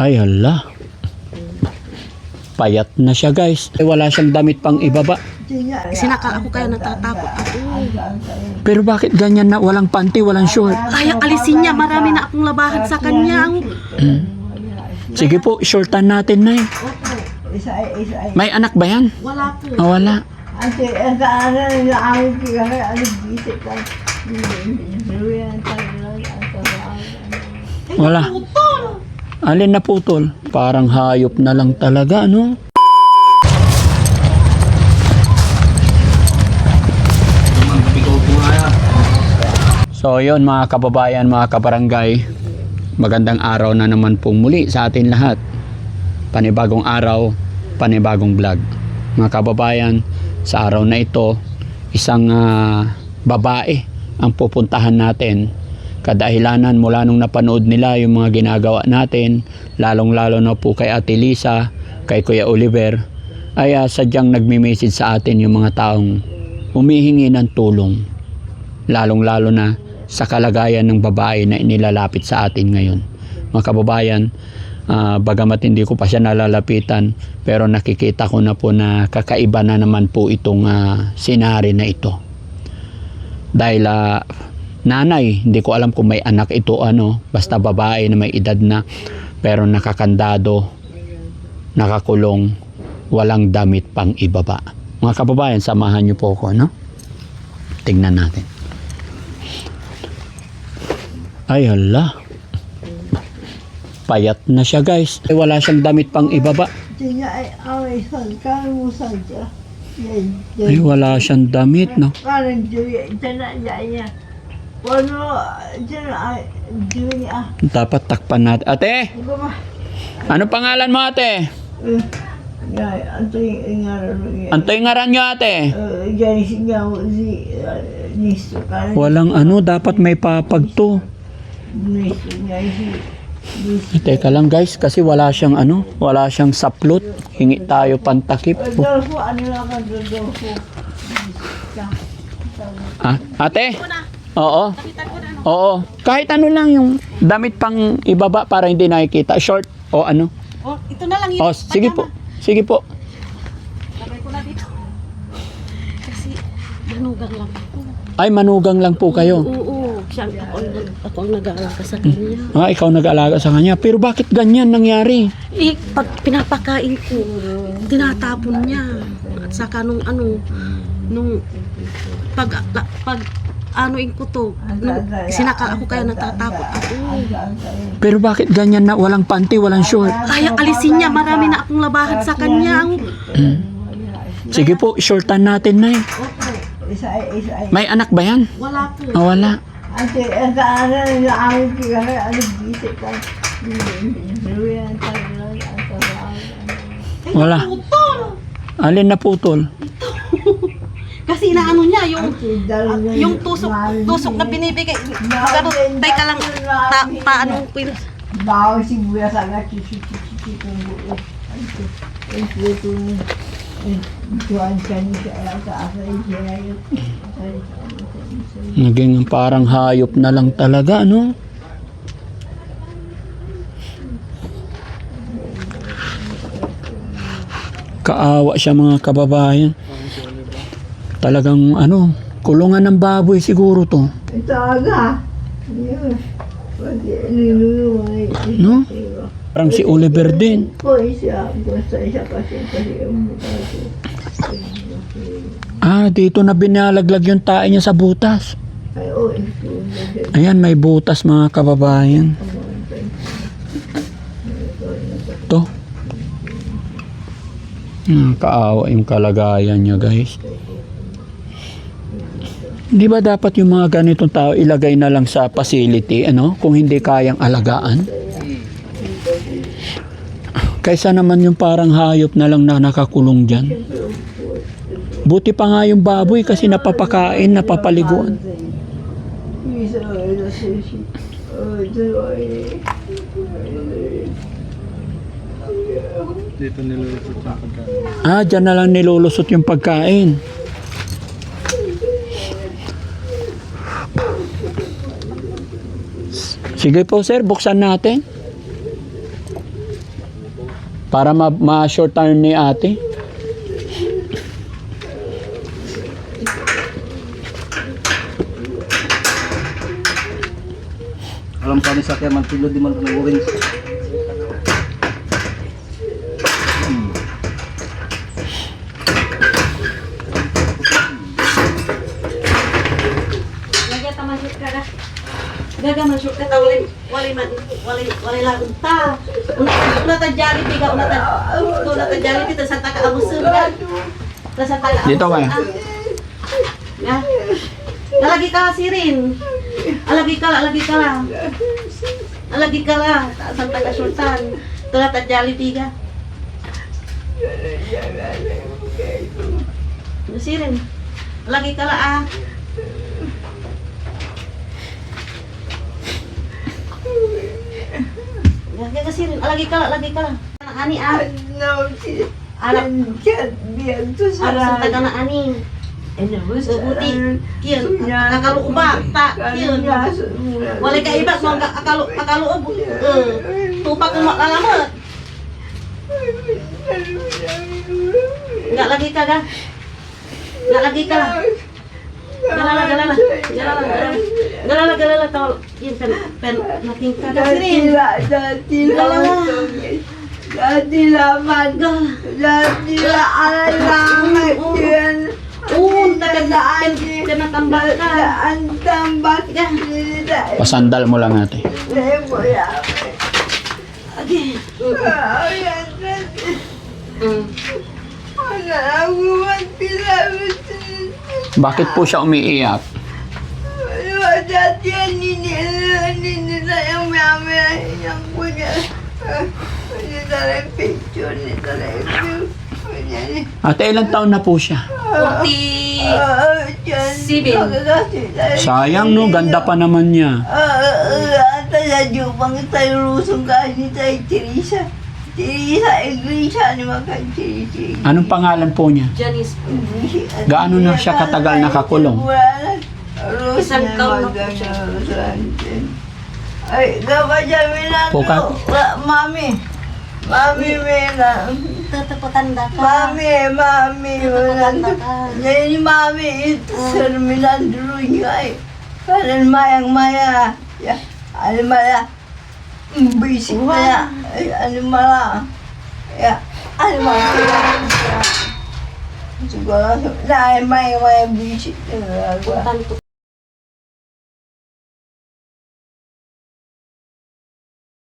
Ay, hala. Payat na siya, guys. Eh, wala siyang damit pang ibaba. Sinakal ako kaya natatakot ako. Pero bakit ganyan na walang panty, walang short? Kaya alisin niya, marami na akong labahan sa kanya. Sige po, shortan natin na Isa isa ay May anak ba yan? Wala po. Ah, wala. ano ang Wala. Alin na putol? Parang hayop na lang talaga, ano? So yun mga kababayan, mga kabarangay, magandang araw na naman pong muli sa atin lahat. Panibagong araw, panibagong vlog. Mga kababayan, sa araw na ito, isang ah, babae ang pupuntahan natin. Kadahilanan mula nung napanood nila yung mga ginagawa natin, lalong-lalo na po kay Ate Lisa, kay Kuya Oliver, ay ah, sadyang nagme-message sa atin yung mga taong humihingi ng tulong lalong-lalo na sa kalagayan ng babae na inilalapit sa atin ngayon. Mga kababayan, ah, bagamat hindi ko pa siya nalalapitan, pero nakikita ko na po na kakaiba na naman po itong ah, senaryo na ito. Dahil ah, nanay, hindi ko alam kung may anak ito ano, basta babae na may edad na, pero nakakandado, nakakulong, walang damit pang ibaba. Mga kababayan, samahan niyo po ako, no? Tingnan natin. Ay, hala. Payat na siya, guys. Eh, wala siyang damit pang ibaba. Ay. Ay, wala siyang damit, no? Karan Wano tana ay juya. Dapat takpan natin. Ate, ano pangalan mo, ate? Eh, Ya, anto yung ingaro ya. Antoy ngaran nyo, ate? Eh, yan siya mo si eh, nisto karan. Walang ano, dapat may papag to. Nisto niya si. Teka lang, guys, kasi wala siyang ano, wala siyang saplot. Hingi tayo pantakip. Oh. Dolfo, ano ka? Ah, ate? Oo. Nakita ko na. no? Oo. Kahit ano lang yung damit pang ibaba para hindi nakikita. Short o ano. Oh, ito na lang yun. Oh, sige po. Sige po. Lagay ko na dito. Kasi, manugang lang ako. Ay, manugang lang po kayo. Oo, siya, ako, ang- ako ang nag-aalaga sa kanya. Ah, ikaw nag-aalaga sa kanya. Pero bakit ganyan nangyari? Eh, pag pinapakain ko, tinatapon niya. At saka nung ano, nung pag, pag anuin ko to, nung sinakal ako kaya natatakot ako. Pero bakit ganyan na walang panty, walang short? Kaya alisin niya, marami na akong labahan sa kanya. Sige po, shortan natin na ay. May anak ba yan? Wala po. Ah, wala. Ante ang kaanan ng awit ko kaya ano bisik ka. Wala. Putol! Alin na putol? Kasi inaano niya, yung Yung yung tusok tusok na binibigay. Magano, teka lang, ta, paano ko yun? Bawang sibuyas agad chichi chichi chichi kung buo. Ante, ante ito ni Tuan siya ni siya sa asa yun. Naging parang hayop na lang talaga, ano? Kaawa siya mga kababayan. Talagang ano, kulungan ng baboy siguro to. Ito aga. No? Parang si Oliver din. Ah, dito na binalaglag yung tae niya sa butas. Oh, ito. Ayan, may butas mga kababayan. To. Hmm, kaawa yung kalagayan niya, guys. Di ba dapat yung mga ganitong tao ilagay na lang sa facility, ano? Kung hindi kayang alagaan? Kaysa naman yung parang hayop na lang na nakakulong dyan. Buti pa nga yung baboy kasi napapakain, napapaliguan. Dito nilulusot yung pagkain. Ah, dyan na lang nilulusot yung pagkain. Sige po sir, buksan natin. Para ma- ma-short turn ni ate. Alam pa ni sakya man kilo di man naguring. Lagyan Gaga man shoot ka ta wali wali man wali wali lagun ta. Una ta jali biga una ta. Una ta jali kita sa ta ka abusun ka. Ta sa ta ka Dito abusun, kaya? ah. Ya. Alagi ka sirin. Alagi ka alagi ka lang. Alagi ka lang. Sa ta ka shortan. Tula ta jali biga. Sirin. Alagi ka lang ah. Lagi ka sirin. Alagi ka lang, lagi ka lang. Ani ah. No, Anak Anjan dia tu Ara sa sarang. taga na ani. Ano mo Uti. Kian. Akalo uba. Ta. Kian. Walay ka iba mo akalo akalo ub. Eh. Tupak mo lalamat. Enggak lagi ka ga. Enggak lagi ka. Galala galala. Galala galala. Galala galala tol. Yan pen pen naking ka. Datila, datila. Datila man. Datila alalangan yan. Un taga kena tambah ka. Ga. nila. Pasandal mo lang. Agi. Ay, Hmm. Ano ako magpilamit. Bakit po siya umiiyak? Dati yan, picture, Ate, ilang taon na po siya? Puti. Sibin. Sayang no, ganda pa naman niya. Ata sa jupang tayo rusong ka ni tayo Teresa. Teresa, iglesia ni mga Teresa. Anong pangalan po niya? Janice. Gaano na siya katagal nakakulong? Isang taon na po siya. Ay, gaba jamin na? Mami. Mami, Mena. Tetepatanda ka. Mami, mami. Tetepatanda ka. Jadi mami itu serminan dulu ya. Kalian mayang maya. Ya, ada maya. bị Bisingnya animal ya animal juga lại may may bising